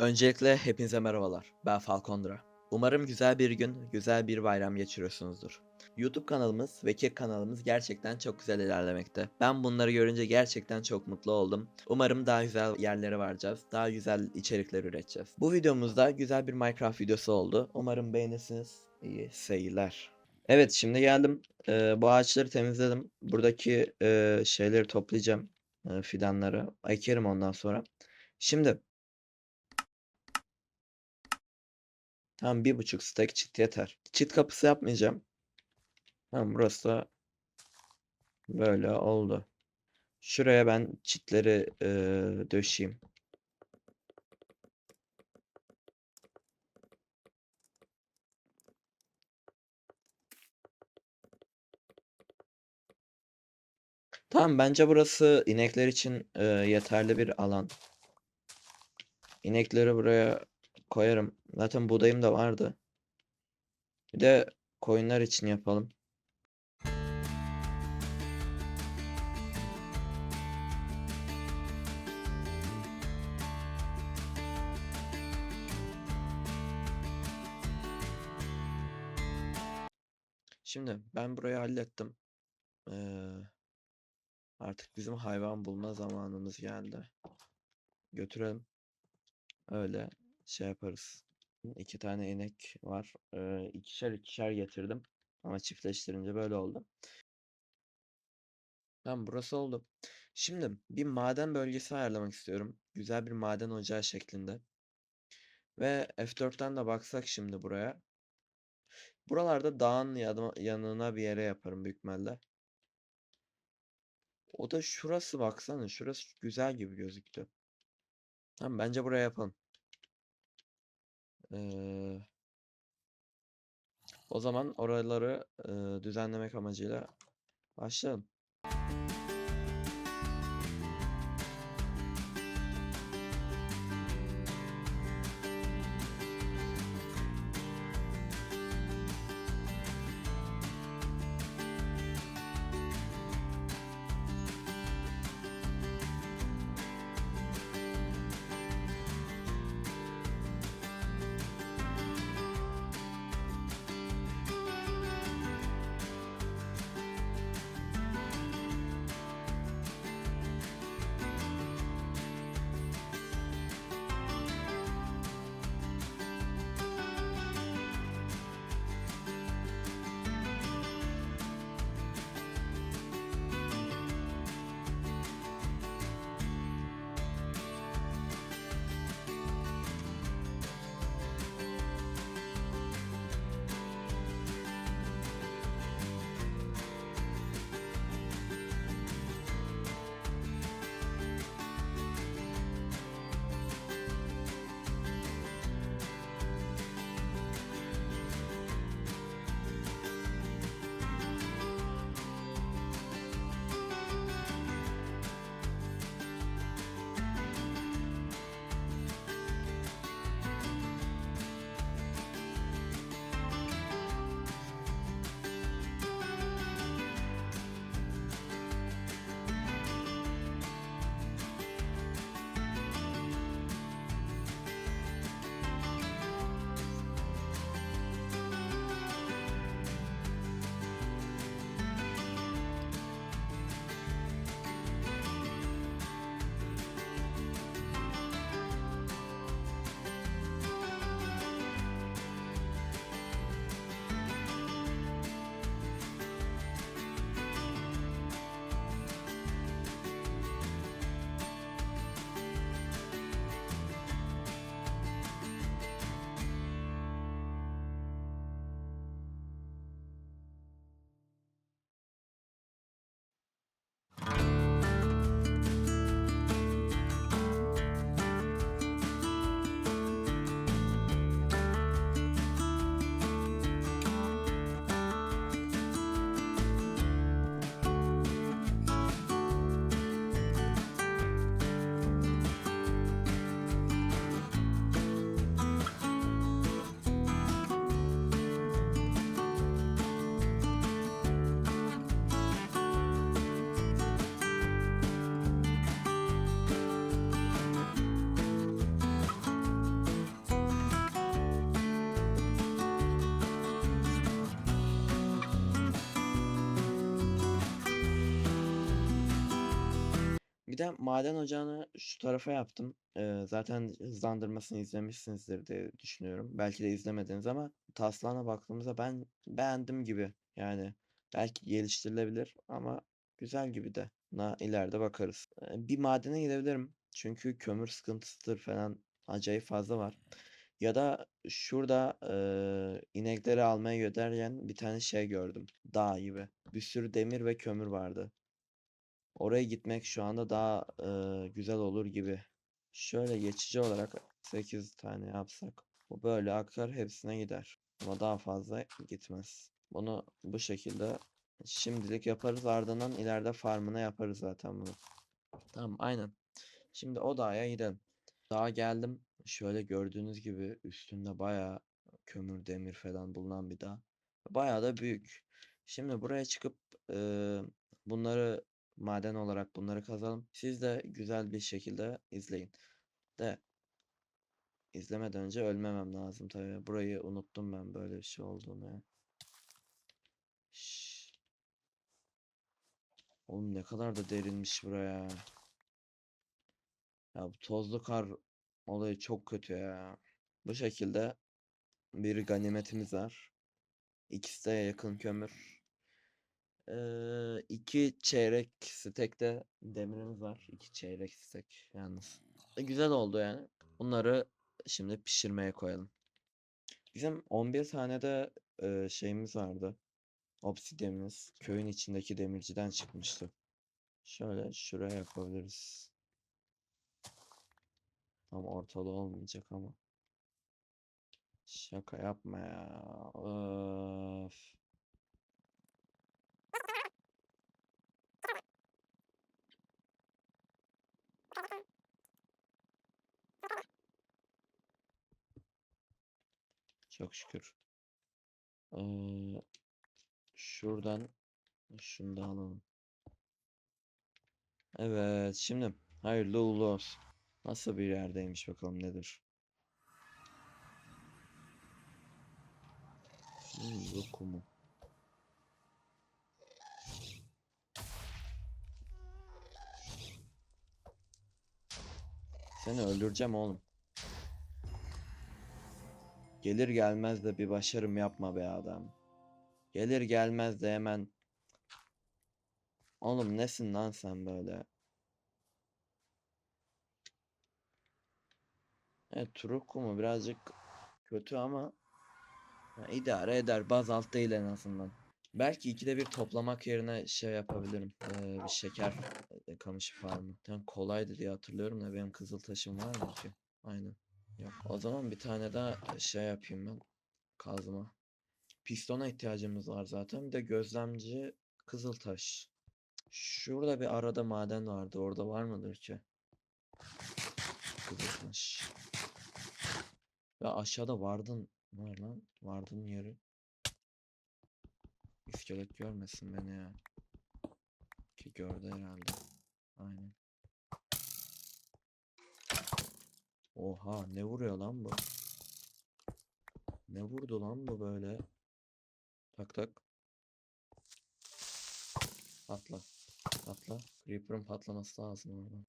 Öncelikle hepinize merhabalar. Ben Falkondra. Umarım güzel bir gün, güzel bir bayram geçiriyorsunuzdur. YouTube kanalımız ve Kek kanalımız gerçekten çok güzel ilerlemekte. Ben bunları görünce gerçekten çok mutlu oldum. Umarım daha güzel yerlere varacağız. Daha güzel içerikler üreteceğiz. Bu videomuzda güzel bir Minecraft videosu oldu. Umarım beğenirsiniz. İyi seyirler. Evet şimdi geldim. Ee, bu ağaçları temizledim. Buradaki e, şeyleri toplayacağım. e, fidanları. Ekerim ondan sonra. Şimdi Tamam bir buçuk stack çit yeter. Çit kapısı yapmayacağım. Tamam burası da böyle oldu. Şuraya ben çitleri eee, döşeyim. Tamam bence burası inekler için eee, yeterli bir alan. İnekleri buraya koyarım. Zaten buğdayım da vardı. Bir de koyunlar için yapalım. Şimdi ben burayı hallettim. Ee, artık bizim hayvan bulma zamanımız geldi. Götürelim. Öyle şey yaparız. İki tane inek var. Ee, ikişer ikişer getirdim. Ama çiftleştirince böyle oldu. Tamam burası oldu. Şimdi bir maden bölgesi ayarlamak istiyorum. Güzel bir maden ocağı şeklinde. Ve F4'ten de baksak şimdi buraya. Buralarda dağın yanı- yanına bir yere yaparım büyük ihtimalle. O da şurası baksana. Şurası güzel gibi gözüktü. Tamam bence buraya yapalım. Ee, o zaman oraları e, düzenlemek amacıyla başlayalım. De maden ocağını şu tarafa yaptım. Zaten hızlandırmasını izlemişsinizdir diye düşünüyorum. Belki de izlemediniz ama taslağına baktığımızda ben beğendim gibi. Yani belki geliştirilebilir ama güzel gibi de. Buna ileride bakarız. Bir madene gidebilirim. Çünkü kömür sıkıntısıdır falan acayip fazla var. Ya da şurada eee, inekleri almaya giderken bir tane şey gördüm. Dağ gibi. Bir sürü demir ve kömür vardı. Oraya gitmek şu anda daha eee, güzel olur gibi. Şöyle geçici olarak 8 tane yapsak. Bu böyle akar hepsine gider. Ama daha fazla gitmez. Bunu bu şekilde şimdilik yaparız. Ardından ileride farmına yaparız zaten bunu. Tamam aynen. Şimdi o dağa gidelim. Dağa geldim. Şöyle gördüğünüz gibi üstünde bayağı kömür, demir falan bulunan bir dağ. Bayağı da büyük. Şimdi buraya çıkıp eee, bunları maden olarak bunları kazalım. Siz de güzel bir şekilde izleyin. De izlemeden önce ölmemem lazım tabii. Burayı unuttum ben böyle bir şey olduğunu. Şşş. Oğlum ne kadar da derinmiş buraya. Ya bu tozlu kar olayı çok kötü ya. Bu şekilde bir ganimetimiz var. İkisi de yakın kömür. Ee, iki çeyrek stek de demirimiz var. İki çeyrek stek yalnız. E, güzel oldu yani. Bunları şimdi pişirmeye koyalım. Bizim 11 tane de e, şeyimiz vardı. Obsidyenimiz. Köyün içindeki demirciden çıkmıştı. Şöyle şuraya yapabiliriz. Tam ortalı olmayacak ama. Şaka yapma ya. Öf. Çok şükür. Ee, şuradan şunu da alalım. Evet, şimdi hayırlı uğurlu olsun. Nasıl bir yerdeymiş bakalım nedir? Hmm, lokumu. Seni öldüreceğim oğlum. Gelir gelmez de bir başarım yapma be adam. Gelir gelmez de hemen. Oğlum nesin lan sen böyle? Evet Truku birazcık kötü ama ya idare eder. Bazalt değil en azından. Belki ikide bir toplamak yerine şey yapabilirim. Ee, bir şeker kamışı farmı. Yani kolaydı diye hatırlıyorum da benim kızıl taşım var mı ki? Aynen. Yok. O zaman bir tane daha şey yapayım ben. Kazma. Pistona ihtiyacımız var zaten. Bir de gözlemci kızıltaş. Şurada bir arada maden vardı. Orada var mıdır ki? Kızıltaş. Ya aşağıda vardın var lan. Vardın yeri. İskelet görmesin beni ya. Ki gördü herhalde. Aynen. Oha ne vuruyor lan bu? Ne vurdu lan bu böyle? Tak tak. Patla. Patla. Creeper'ın patlaması lazım oradan.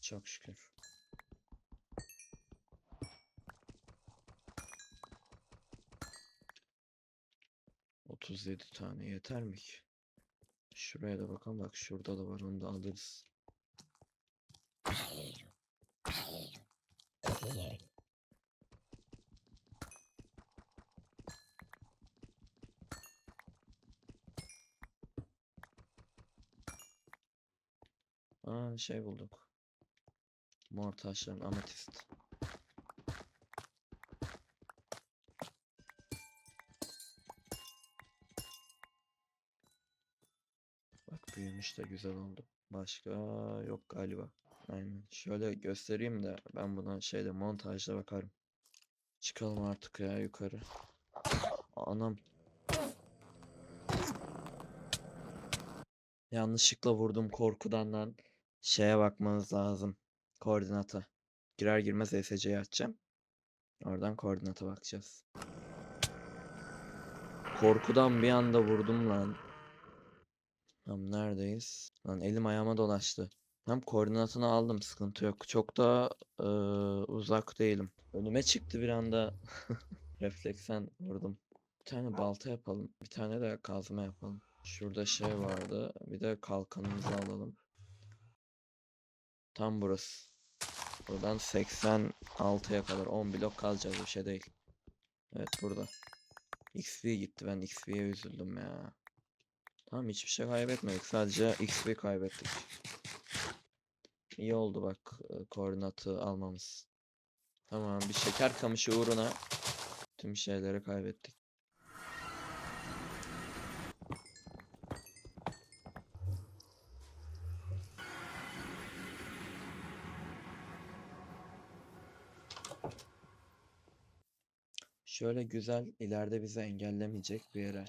Çok şükür. Otuz yedi tane yeter mi ki? Şuraya da bakalım bak şurada da var onu da alırız. Aa şey bulduk. Mor taşların ametist. Büyümüş de güzel oldu. Başka yok galiba. Aynen. Şöyle göstereyim de ben buna şeyde montajda bakarım. Çıkalım artık ya yukarı. Anam. Yanlışlıkla vurdum korkudan lan. Şeye bakmanız lazım. Koordinata. Girer girmez ESC'yi açacağım. Oradan koordinata bakacağız. Korkudan bir anda vurdum lan. Tamam neredeyiz? Lan elim ayağıma dolaştı. Tam koordinatını aldım sıkıntı yok. Çok da eee, uzak değilim. Önüme çıktı bir anda. Refleksen vurdum. Bir tane balta yapalım. Bir tane de kazma yapalım. Şurada şey vardı. Bir de kalkanımızı alalım. Tam burası. Buradan 86'ya kadar 10 blok kalacağız bir şey değil. Evet burada. XP gitti ben XP'ye üzüldüm ya. Tamam hiçbir şey kaybetmedik sadece XP kaybettik. İyi oldu bak e, koordinatı almamız. Tamam bir şeker kamışı uğruna tüm şeyleri kaybettik. Şöyle güzel ileride bizi engellemeyecek bir yere.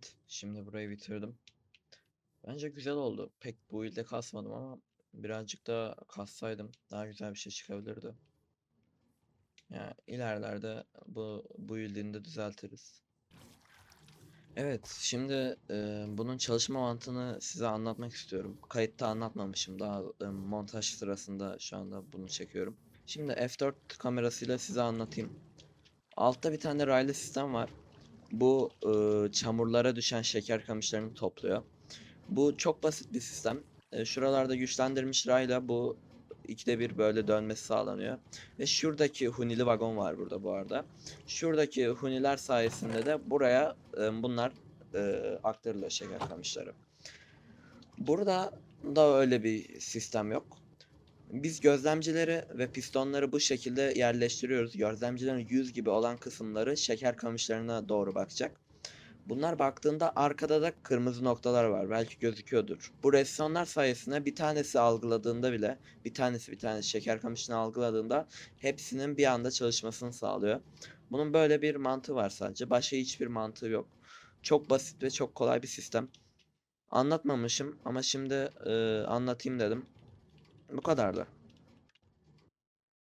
Evet, şimdi burayı bitirdim. Bence güzel oldu. Pek bu ilde kasmadım ama birazcık daha kassaydım daha güzel bir şey çıkabilirdi. Yani ilerlerde bu bu de düzeltiriz. Evet, şimdi e, bunun çalışma mantığını size anlatmak istiyorum. Kayıtta anlatmamışım. Daha e, montaj sırasında şu anda bunu çekiyorum. Şimdi F4 kamerasıyla size anlatayım. Altta bir tane raylı sistem var. Bu e, çamurlara düşen şeker kamışlarını topluyor. Bu çok basit bir sistem. E, şuralarda güçlendirilmiş rayla bu ikide bir böyle dönmesi sağlanıyor. Ve şuradaki hunili vagon var burada bu arada. Şuradaki huniler sayesinde de buraya e, bunlar e, aktarılıyor şeker kamışları. Burada da öyle bir sistem yok. Biz gözlemcileri ve pistonları bu şekilde yerleştiriyoruz. Gözlemcilerin yüz gibi olan kısımları şeker kamışlarına doğru bakacak. Bunlar baktığında arkada da kırmızı noktalar var. Belki gözüküyordur. Bu resonlar sayesinde bir tanesi algıladığında bile bir tanesi bir tanesi şeker kamışını algıladığında hepsinin bir anda çalışmasını sağlıyor. Bunun böyle bir mantığı var sadece. Başka hiçbir mantığı yok. Çok basit ve çok kolay bir sistem. Anlatmamışım ama şimdi e, anlatayım dedim. Bu kadardı.